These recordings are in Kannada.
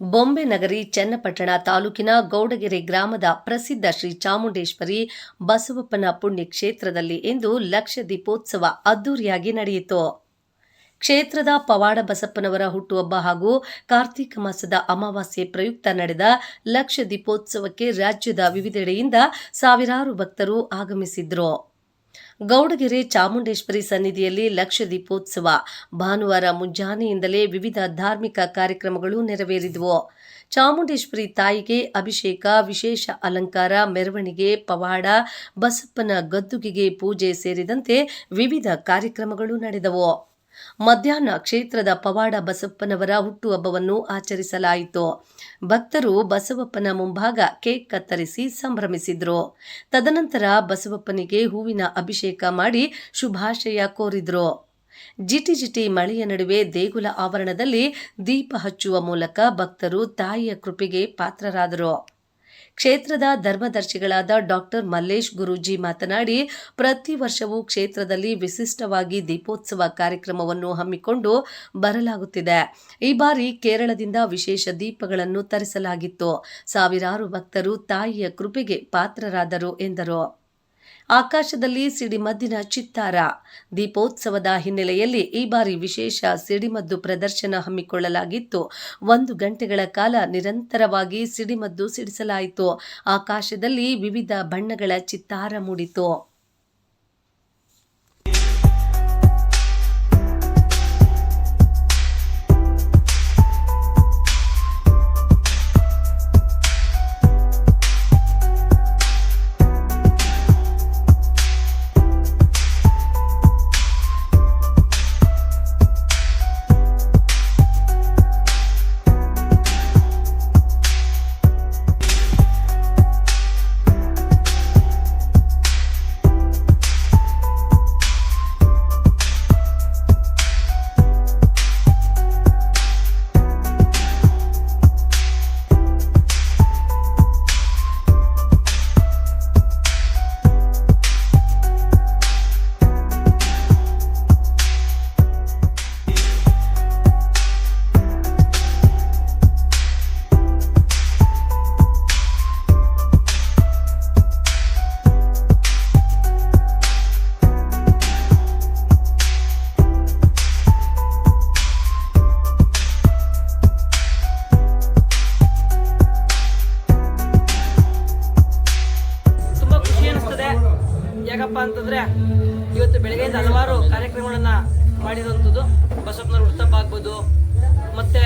ಬೊಂಬೆ ನಗರಿ ಚನ್ನಪಟ್ಟಣ ತಾಲೂಕಿನ ಗೌಡಗೆರೆ ಗ್ರಾಮದ ಪ್ರಸಿದ್ಧ ಶ್ರೀ ಚಾಮುಂಡೇಶ್ವರಿ ಬಸವಪ್ಪನ ಪುಣ್ಯಕ್ಷೇತ್ರದಲ್ಲಿ ಇಂದು ಲಕ್ಷ ದೀಪೋತ್ಸವ ಅದ್ದೂರಿಯಾಗಿ ನಡೆಯಿತು. ಕ್ಷೇತ್ರದ ಪವಾಡ ಬಸಪ್ಪನವರ ಹುಟ್ಟುಹಬ್ಬ ಹಾಗೂ ಕಾರ್ತೀಕ ಮಾಸದ ಅಮಾವಾಸ್ಯೆ ಪ್ರಯುಕ್ತ ನಡೆದ ಲಕ್ಷ ದೀಪೋತ್ಸವಕ್ಕೆ ರಾಜ್ಯದ ವಿವಿಧೆಡೆಯಿಂದ ಸಾವಿರಾರು ಭಕ್ತರು ಆಗಮಿಸಿದ್ರು. ಗೌಡಗೆರೆ ಚಾಮುಂಡೇಶ್ವರಿ ಸನ್ನಿಧಿಯಲ್ಲಿ ಲಕ್ಷ ದೀಪೋತ್ಸವ. ಭಾನುವಾರ ಮುಂಜಾನೆಯಿಂದಲೇ ವಿವಿಧ ಧಾರ್ಮಿಕ ಕಾರ್ಯಕ್ರಮಗಳು ನೆರವೇರಿದವು. ಚಾಮುಂಡೇಶ್ವರಿ ತಾಯಿಗೆ ಅಭಿಷೇಕ, ವಿಶೇಷ ಅಲಂಕಾರ, ಮೆರವಣಿಗೆ, ಪವಾಡ, ಬಸಪ್ಪನ ಗದ್ದುಗೆಗೆ ಪೂಜೆ ಸೇರಿದಂತೆ ವಿವಿಧ ಕಾರ್ಯಕ್ರಮಗಳು ನಡೆದವು. ಮಧ್ಯಾಹ್ನ ಕ್ಷೇತ್ರದ ಪವಾಡ ಬಸಪ್ಪನವರ ಹುಟ್ಟುಹಬ್ಬವನ್ನು ಆಚರಿಸಲಾಯಿತು. ಭಕ್ತರು ಬಸವಪ್ಪನ ಮುಂಭಾಗ ಕೇಕ್ ಕತ್ತರಿಸಿ ಸಂಭ್ರಮಿಸಿದ್ರು. ತದನಂತರ ಬಸವಪ್ಪನಿಗೆ ಹೂವಿನ ಅಭಿಷೇಕ ಮಾಡಿ ಶುಭಾಶಯ ಕೋರಿದ್ರು. ಜಿಟಿ ಜಿಟಿ ಮಳೆಯ ನಡುವೆ ದೇಗುಲ ಆವರಣದಲ್ಲಿ ದೀಪ ಹಚ್ಚುವ ಮೂಲಕ ಭಕ್ತರು ತಾಯಿಯ ಕೃಪೆಗೆ ಪಾತ್ರರಾದರು. ಕ್ಷೇತ್ರದ ಧರ್ಮದರ್ಶಿಗಳಾದ ಡಾಕ್ಟರ್ ಮಲ್ಲೇಶ್ ಗುರೂಜಿ ಮಾತನಾಡಿ, ಪ್ರತಿ ವರ್ಷವೂ ಕ್ಷೇತ್ರದಲ್ಲಿ ವಿಶಿಷ್ಟವಾಗಿ ದೀಪೋತ್ಸವ ಕಾರ್ಯಕ್ರಮವನ್ನು ಹಮ್ಮಿಕೊಂಡು ಬರಲಾಗುತ್ತಿದೆ. ಈ ಬಾರಿ ಕೇರಳದಿಂದ ವಿಶೇಷ ದೀಪಗಳನ್ನು ತರಿಸಲಾಗಿತ್ತು. ಸಾವಿರಾರು ಭಕ್ತರು ತಾಯಿಯ ಕೃಪೆಗೆ ಪಾತ್ರರಾದರು ಎಂದರು. ಆಕಾಶದಲ್ಲಿ ಸಿಡಿಮದ್ದಿನ ಚಿತ್ತಾರ. ದೀಪೋತ್ಸವದ ಹಿನ್ನೆಲೆಯಲ್ಲಿ ಈ ಬಾರಿ ವಿಶೇಷ ಸಿಡಿಮದ್ದು ಪ್ರದರ್ಶನ ಹಮ್ಮಿಕೊಳ್ಳಲಾಗಿತ್ತು. ಒಂದು ಗಂಟೆಗಳ ಕಾಲ ನಿರಂತರವಾಗಿ ಸಿಡಿಮದ್ದು ಸಿಡಿಸಲಾಯಿತು. ಆಕಾಶದಲ್ಲಿ ವಿವಿಧ ಬಣ್ಣಗಳ ಚಿತ್ತಾರ ಮೂಡಿತು. ಕಾರ್ಯಕ್ರಮಗಳನ್ನ ಮಾಡಿರುವಂಥದ್ದು ಬಸಪ್ಪನವ್ರ ಉತ್ತಪ್ಪ ಆಗ್ಬೋದು, ಮತ್ತೆ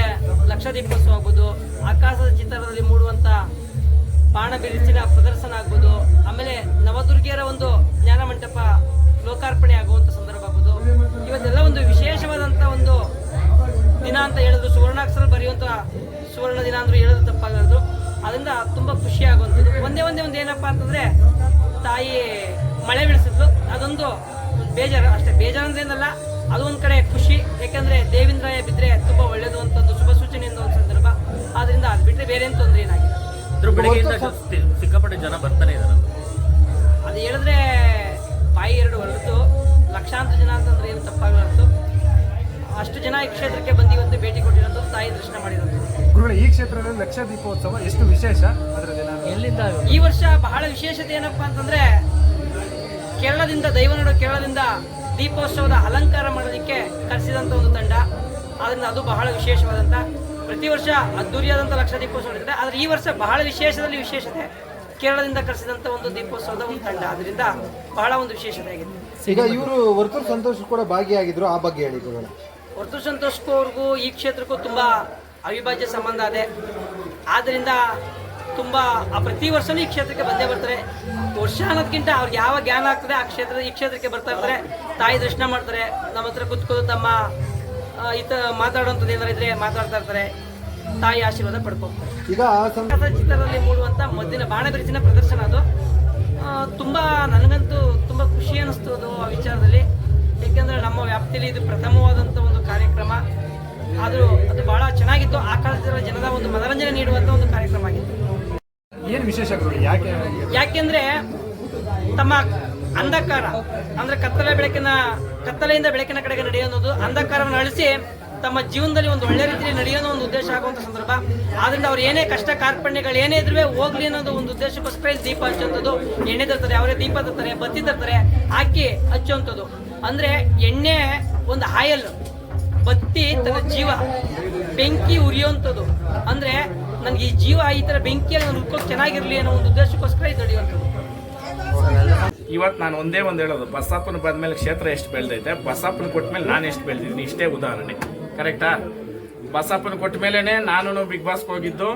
ಲಕ್ಷ ದೀಪೋತ್ಸವ ಆಗ್ಬೋದು, ಆಕಾಶದ ಚಿತ್ರದಲ್ಲಿ ಮೂಡುವಂತ ಬಾಣ ಬಿರುಚಿನ ಪ್ರದರ್ಶನ ಆಗ್ಬೋದು, ಆಮೇಲೆ ನವದುರ್ಗಿಯರ ಒಂದು ಜ್ಞಾನ ಮಂಟಪ ಲೋಕಾರ್ಪಣೆ ಆಗುವಂತ ಸಂದರ್ಭ ಆಗ್ಬೋದು. ಇವತ್ತೆಲ್ಲ ಒಂದು ವಿಶೇಷವಾದಂತ ಒಂದು ದಿನ ಅಂತ ಹೇಳಿದ್ರು ಸುವರ್ಣಾಕ್ಷರ ಬರೆಯುವಂತ ಸುವರ್ಣ ದಿನ ಅಂದ್ರೂ ಹೇಳೋದು ತಪ್ಪಾಗಲಾರ್ದು ಅದರಿಂದ ತುಂಬಾ ಖುಷಿ ಆಗುವಂಥದ್ದು. ಒಂದೇ ಒಂದೇ ಒಂದು ಏನಪ್ಪಾ ಅಂತಂದ್ರೆ, ತಾಯಿ ಮಳೆ ಬೀಳಿಸಿದ್ಲು ಅದೊಂದು ಬೇಜಾರು ಅಷ್ಟೇ ಬೇಜಾರು ಅಂದ್ರೆ ಏನಲ್ಲ ಅದು ಒಂದ್ ಕಡೆ ಖುಷಿ ಯಾಕಂದ್ರೆ ದೇವಿಂದ್ರಾಯ ಬಿದ್ರೆ ತುಂಬಾ ಒಳ್ಳೇದು ಅಂತ ಒಂದು ಶುಭ ಸೂಚನೆಯಿಂದ ಒಂದು ಸಂದರ್ಭ. ಆದ್ರಿಂದ ಅದು ಬಿಟ್ಟರೆ ಬೇರೆ ಏನು ತೊಂದರೆ ಏನಾಗಿಲ್ಲ. ಸಿಕ್ಕಾಪಟ್ಟೆ ಜನ ಬರ್ತಾನೆ ಇದಾರೆ. ಅದು ಹೇಳಿದ್ರೆ ಬಾಯಿ ಎರಡು ಹೊರತು ಲಕ್ಷಾಂತರ ಜನ ಅಂತಂದ್ರೆ ಏನು ತಪ್ಪಾಗಲಾರ್ದು. ಅಷ್ಟು ಜನ ಈ ಕ್ಷೇತ್ರಕ್ಕೆ ಬಂದಿ ಇವತ್ತು ಭೇಟಿ ಕೊಟ್ಟಿರೋದು ತಾಯಿ ದರ್ಶನ ಮಾಡಿರೋದು. ಗುರುಗಳ ಈ ಕ್ಷೇತ್ರದಲ್ಲಿ ಲಕ್ಷ ದೀಪೋತ್ಸವ ಎಷ್ಟು ವಿಶೇಷ? ಅದರ ದಿನ ಎಲ್ಲಿಂದ? ಈ ವರ್ಷ ಬಹಳ ವಿಶೇಷತೆ ಏನಪ್ಪಾ ಅಂತಂದ್ರೆ ಕೇರಳದಿಂದ ದೈವನಾಡು ಕೇರಳದಿಂದ ದೀಪೋತ್ಸವದ ಅಲಂಕಾರ ಮಾಡೋದಕ್ಕೆ ಕರೆಸಿದಂಥ ಒಂದು ತಂಡ. ಆದ್ದರಿಂದ ಅದು ಬಹಳ ವಿಶೇಷವಾದಂಥ ಪ್ರತಿ ವರ್ಷ ಅದ್ದೂರಿಯಾದಂಥ ಲಕ್ಷ ದೀಪೋತ್ಸವ ನಡೆಯುತ್ತೆ ಆದರೆ ಈ ವರ್ಷ ಬಹಳ ವಿಶೇಷದಲ್ಲಿ ವಿಶೇಷತೆ ಕೇರಳದಿಂದ ಕರೆಸಿದಂಥ ಒಂದು ದೀಪೋತ್ಸವದ ಒಂದು ತಂಡ. ಅದರಿಂದ ಬಹಳ ಒಂದು ವಿಶೇಷತೆ ಆಗಿದೆ. ಈಗ ಇವರು ವರ್ತೂರು ಸಂತೋಷ್ ಕೂಡ ಭಾಗಿಯಾಗಿದ್ರು. ಆ ಬಗ್ಗೆ ಹೇಳಿದ್ರು ವರ್ತು ಸಂತೋಷ್ಗೂ ಅವ್ರಿಗೂ ಈ ಕ್ಷೇತ್ರಕ್ಕೂ ತುಂಬ ಅವಿಭಾಜ್ಯ ಸಂಬಂಧ ಇದೆ. ಆದ್ರಿಂದ ತುಂಬಾ ಆ ಪ್ರತಿ ವರ್ಷನೂ ಈ ಕ್ಷೇತ್ರಕ್ಕೆ ಬಂದೇ ಬರ್ತಾರೆ. ವರ್ಷ ಅನ್ನೋದಕ್ಕಿಂತ ಅವ್ರಿಗೆ ಯಾವ ಜ್ಞಾನ ಆಗ್ತದೆ ಆ ಕ್ಷೇತ್ರ ಈ ಕ್ಷೇತ್ರಕ್ಕೆ ಬರ್ತಾ ಇರ್ತಾರೆ. ತಾಯಿ ದರ್ಶನ ಮಾಡ್ತಾರೆ ನಮ್ಮ ಹತ್ರ ಕುತ್ಕೊಂಡು ತಮ್ಮ ಈತ ಮಾತಾಡುವಂಥದ್ದು ಏನಾರ ಇದ್ರೆ ಮಾತಾಡ್ತಾ ಇರ್ತಾರೆ. ತಾಯಿ ಆಶೀರ್ವಾದ ಪಡ್ಕೊತಾರೆ ಚಿತ್ರದಲ್ಲಿ ಮೂಡುವಂತ ಮದ್ದಿನ ಬಾಣ ಬಿರುಸಿನ ಪ್ರದರ್ಶನ ಅದು. ತುಂಬ ನನಗಂತೂ ತುಂಬಾ ಖುಷಿ ಅನಿಸ್ತು ಅದು ಆ ವಿಚಾರದಲ್ಲಿ. ಏಕೆಂದರೆ ನಮ್ಮ ವ್ಯಾಪ್ತಿಯಲ್ಲಿ ಇದು ಪ್ರಥಮವಾದಂತ ಒಂದು ಕಾರ್ಯಕ್ರಮ. ಆದರೂ ಅದು ಬಹಳ ಚೆನ್ನಾಗಿತ್ತು. ಆ ಕಾಲದ ಜನದ ಒಂದು ಮನರಂಜನೆ ನೀಡುವಂತ ಒಂದು ಕಾರ್ಯಕ್ರಮ ಆಗಿತ್ತು. ಏನು ವಿಶೇಷ ಯಾಕೆ ಯಾಕೆಂದ್ರೆ ತಮ್ಮ ಅಂಧಕಾರ, ಅಂದ್ರೆ ಕತ್ತಲೆ ಬೆಳಕಿನ, ಕತ್ತಲೆಯಿಂದ ಬೆಳಕಿನ ಕಡೆಗೆ ನಡೆಯೋದು ಅಂಧಕಾರವನ್ನು ಅಳಿಸಿ ತಮ್ಮ ಜೀವನದಲ್ಲಿ ಒಂದು ಒಳ್ಳೆ ರೀತಿಯಲ್ಲಿ ನಡೆಯೋ ಒಂದು ಉದ್ದೇಶ ಆಗುವಂತ ಸಂದರ್ಭ. ಆದ್ರಿಂದ ಅವ್ರು ಏನೇ ಕಷ್ಟ ಕಾರ್ಪಣ್ಯಗಳು ಏನೇ ಇದ್ರೂ ಹೋಗ್ಲಿ ಅನ್ನೋದು ಒಂದು ಉದ್ದೇಶಕ್ಕೋಸ್ಕರ ದೀಪ ಹಚ್ಚುವಂಥದ್ದು. ಎಣ್ಣೆ ತರ್ತಾರೆ, ಅವರೇ ದೀಪ ತರ್ತಾರೆ, ಬತ್ತಿ ತರ್ತಾರೆ, ಹಾಕಿ ಹಚ್ಚುವಂಥದ್ದು. ಅಂದ್ರೆ ಎಣ್ಣೆ ಒಂದು ಆಯಲ್ ಬತ್ತಿ ತನ್ನ ಜೀವ, ಬೆಂಕಿ ಉರಿಯುವಂಥದ್ದು. ಅಂದ್ರೆ ನನಗೆ ಈ ಜೀವ ಈ ತರ ಬೆಂಕಿಯಲ್ಲಿ ನಾನು ಉಳ್ಕೊಂಡು ಚೆನ್ನಾಗಿರಲಿ ಅನ್ನೋ ಒಂದು ಉದ್ದೇಶಕ್ಕೋಸ್ಕರ ಇದು ನಡೆಯುವಂಥದ್ದು. ಇವತ್ತು ನಾನು ಒಂದೇ ಒಂದು ಹೇಳೋದು, ಬಸಪ್ಪನ ಬಂದ್ಮೇಲೆ ಕ್ಷೇತ್ರ ಎಷ್ಟು ಬೆಳೆದೈತೆ? ಬಸಪ್ಪನ ಕೊಟ್ಮೇಲೆ ನಾನು ಎಷ್ಟು ಬೆಳೆದಿದ್ದೀನಿ? ಇಷ್ಟೇ ಉದಾಹರಣೆ. ಕರೆಕ್ಟಾ ಬಸಪ್ಪನ ಕೊಟ್ಟ ಮೇಲೇ ನಾನು ಬಿಗ್ ಬಾಸ್ಗೆ ಹೋಗಿದ್ದು.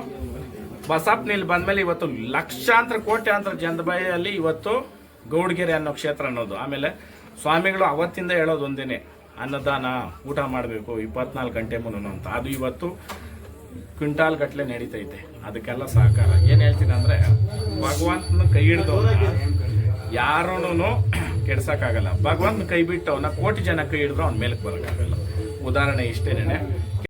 ಬಸಪ್ಪನ ಇಲ್ಲಿ ಬಂದ್ಮೇಲೆ ಇವತ್ತು ಲಕ್ಷಾಂತರ, ಕೋಟ್ಯಾಂತರ ಜನದ ಬಾಯಲ್ಲಿ ಇವತ್ತು ಗೌಡಗೆರೆ ಅನ್ನೋ ಕ್ಷೇತ್ರ ಅನ್ನೋದು. ಆಮೇಲೆ ಸ್ವಾಮಿಗಳು ಅವತ್ತಿಂದ ಹೇಳೋದು ಒಂದೇನೆ ಅನ್ನದಾನ ಊಟ ಮಾಡಬೇಕು ಇಪ್ಪತ್ನಾಲ್ಕು ಗಂಟೆ ಮುನ್ನ ಅಂತ. ಅದು ಇವತ್ತು ಕ್ವಿಂಟಾಲ್ ಗಟ್ಟಲೆ ನಡೀತೈತೆ. ಅದಕ್ಕೆಲ್ಲ ಸಹಕಾರ. ಏನು ಹೇಳ್ತೀನಿ ಅಂದರೆ, ಭಗವಂತನ ಕೈ ಹಿಡ್ದವ್ನ ಯಾರೂ ಕೆಡ್ಸಕ್ಕಾಗಲ್ಲ. ಭಗವಂತನ ಕೈ ಬಿಟ್ಟು ಕೋಟಿ ಜನ ಕೈ ಹಿಡಿದ್ರು ಅವ್ನ ಮೇಲಕ್ಕೆ ಬರೋಕ್ಕಾಗಲ್ಲ. ಉದಾಹರಣೆ ಇಷ್ಟೇನೆ